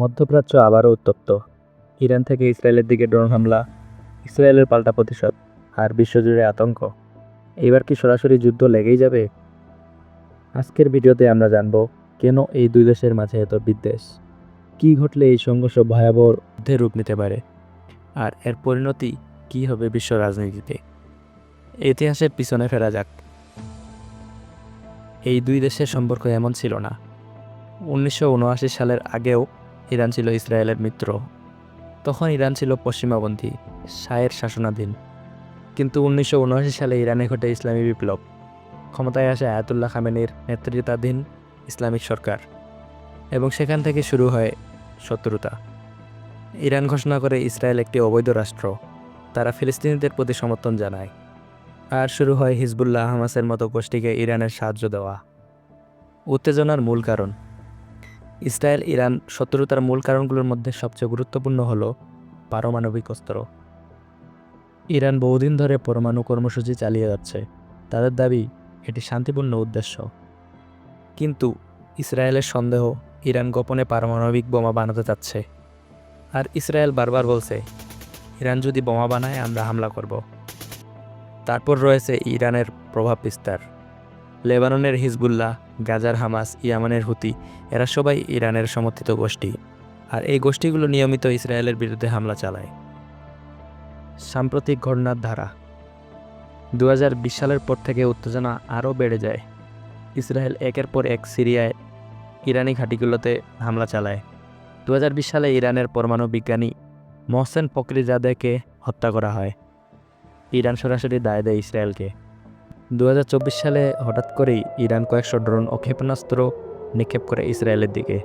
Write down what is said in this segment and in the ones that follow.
মধ্যপ্রাচ্য আবারও উত্তপ্ত। ইরান থেকে ইসরায়েলের দিকে ড্রোন হামলা, ইসরায়েলের পাল্টা প্রতিশোধ আর বিশ্বজুড়ে আতঙ্ক। এবার কি সরাসরি যুদ্ধ লেগেই যাবে? আজকের ভিডিওতে আমরা জানব, কেন এই দুই দেশের মাঝে এত বিদ্বেষ? কী ঘটলে এই সংঘর্ষ ভয়াবহ যুদ্ধে রূপ নিতে পারে? আর এর পরিণতি কী হবে বিশ্ব রাজনীতিতে? ইতিহাসের পিছনে ফেরা যাক। এই দুই দেশের সম্পর্ক এমন ছিল না। উনিশশো উনআশি সালের আগেও ইরান ছিল ইসরায়েলের মিত্র। তখন ইরান ছিল পশ্চিমাপন্থী শাহের শাসনাধীন। কিন্তু উনিশশো উনআশি সালে ইরানে ঘটে ইসলামী বিপ্লব। ক্ষমতায় আসে আয়াতুল্লাহ খামেনির নেতৃত্বাধীন ইসলামিক সরকার। এবং সেখান থেকে শুরু হয় শত্রুতা। ইরান ঘোষণা করে ইসরায়েল একটি অবৈধ রাষ্ট্র। তারা ফিলিস্তিনিদের প্রতি সমর্থন জানায়। আর শুরু হয় হিজবুল্লাহ হামাসের মতো গোষ্ঠীকে ইরানের সাহায্য দেওয়া। উত্তেজনার মূল কারণ ইসরায়েল, ইরান শত্রুতার মূল কারণগুলোর মধ্যে সবচেয়ে গুরুত্বপূর্ণ হল পারমাণবিক অস্ত্র। ইরান বহুদিন ধরে পরমাণু কর্মসূচি চালিয়ে যাচ্ছে। তাদের দাবি, এটি শান্তিপূর্ণ উদ্দেশ্য। কিন্তু ইসরায়েলের সন্দেহ, ইরান গোপনে পারমাণবিক বোমা বানাতে চাচ্ছে। আর ইসরায়েল বারবার বলছে, ইরান যদি বোমা বানায়, আমরা হামলা করব। তারপর রয়েছে ইরানের প্রভাব বিস্তার। লেবাননের হিজবুল্লাহ, গাজার হামাস, ইয়ামানের হুতি, এরা সবাই ইরানের সমর্থিত গোষ্ঠী। আর এই গোষ্ঠীগুলো নিয়মিত ইসরায়েলের বিরুদ্ধে হামলা চালায়। সাম্প্রতিক ঘটনার ধারা। দু হাজার বিশ সালের পর থেকে উত্তেজনা আরও বেড়ে যায়। ইসরায়েল একের পর এক সিরিয়ায় ইরানি ঘাঁটিগুলোতে হামলা চালায়। দু হাজার বিশ সালে ইরানের পরমাণু বিজ্ঞানী মহসেন ফকরিজাদেকে হত্যা করা হয়। ইরান সরাসরি দায় দেয় ইসরায়েলকে। দু হাজার চব্বিশ সালে হঠাৎ করেই ইরান কয়েকশো ড্রোন ও ক্ষেপণাস্ত্র নিক্ষেপ করে ইসরায়েলের দিকে।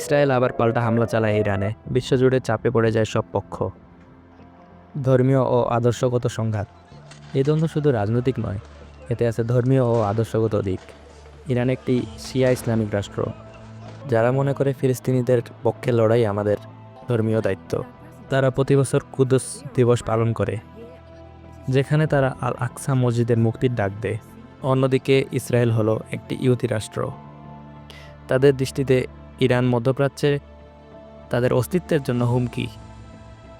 ইসরায়েল আবার পাল্টা হামলা চালায় ইরানে। বিশ্বজুড়ে চাপে পড়ে যায় সব পক্ষ। ধর্মীয় ও আদর্শগত সংঘাত। এই দ্বন্দ্ব শুধু রাজনৈতিক নয়, এতে আছে ধর্মীয় ও আদর্শগত দিক। ইরান একটি শিয়া ইসলামিক রাষ্ট্র, যারা মনে করে ফিলিস্তিনিদের পক্ষে লড়াই আমাদের ধর্মীয় দায়িত্ব। তারা প্রতি বছর কুদস দিবস পালন করে। যেখানে তারা আল আকসা মসজিদের মুক্তির ডাক দেয়। অন্যদিকে ইসরায়েল হলো একটি ইহুদি রাষ্ট্র। তাদের দৃষ্টিতে ইরান মধ্যপ্রাচ্যে তাদের অস্তিত্বের জন্য হুমকি।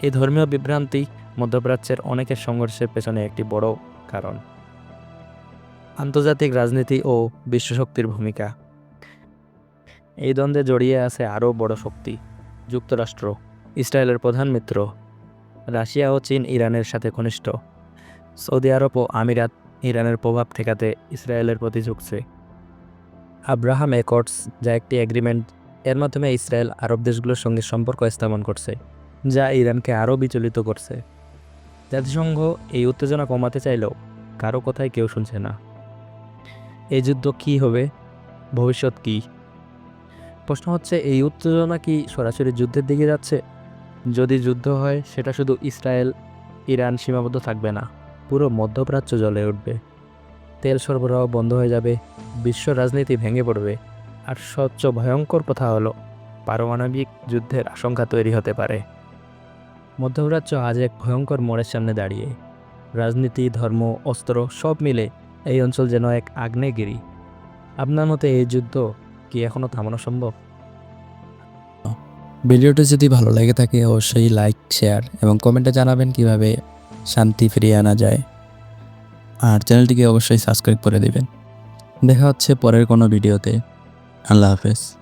এই ধর্মীয় বিভ্রান্তি মধ্যপ্রাচ্যের অনেকের সংঘর্ষের পেছনে একটি বড় কারণ। আন্তর্জাতিক রাজনীতি ও বিশ্বশক্তির ভূমিকা। এই দ্বন্দ্বে জড়িয়ে আছে আরও বড় শক্তি, যুক্তরাষ্ট্র, ইসরায়েলের প্রধান মিত্র, রাশিয়া ও চীন ইরানের সাথে ঘনিষ্ঠ। সৌদি আরব ও আমিরাত ইরানের প্রভাব ঠেকাতে ইসরায়েলের প্রতি ঝুঁকছে। আব্রাহাম একর্ডস, যা একটি এগ্রিমেন্ট এর মাধ্যমে ইসরায়েল আরব দেশগুলোর সঙ্গে সম্পর্ক স্থাপন করছে, যা ইরানকে আরও বিচলিত করছে। জাতিসংঘ এই উত্তেজনা কমাতে চাইলেও কারও কথাই কেউ শুনছে না। এই যুদ্ধ কী হবে? ভবিষ্যৎ কী? প্রশ্ন হচ্ছে, এই উত্তেজনা কি সরাসরি যুদ্ধের দিকে যাচ্ছে? যদি যুদ্ধ হয়, সেটা শুধু ইসরায়েল, ইরান সীমাবদ্ধ থাকবে না। পুরো মধ্যপ্রাচ্য জ্বলে উঠবে। তেল সরবরাহ বন্ধ হয়ে যাবে, বিশ্ব রাজনীতি ভেঙে পড়বে, আর সবচেয়ে ভয়ঙ্কর কথা হলো, পারমাণবিক যুদ্ধের আশঙ্কা তৈরি হতে পারে। মধ্যপ্রাচ্য আজ এক ভয়ঙ্কর মোড়ের সামনে দাঁড়িয়ে। রাজনীতি, ধর্ম, অস্ত্র সব মিলে এই অঞ্চল যেন এক আগ্নেয়গিরি। আপনার মতে এই যুদ্ধ কি এখনও থামানো সম্ভব? ভিডিওটি যদি ভালো লেগে থাকে, অবশ্যই লাইক, শেয়ার এবং কমেন্টে জানাবেন কীভাবে শান্তি ফিরিয়ে আনা যায়। আর চ্যানেলটিকে অবশ্যই সাবস্ক্রাইব করে দেবেন। দেখা হচ্ছে পরের কোনো ভিডিওতে। আল্লাহ হাফেজ।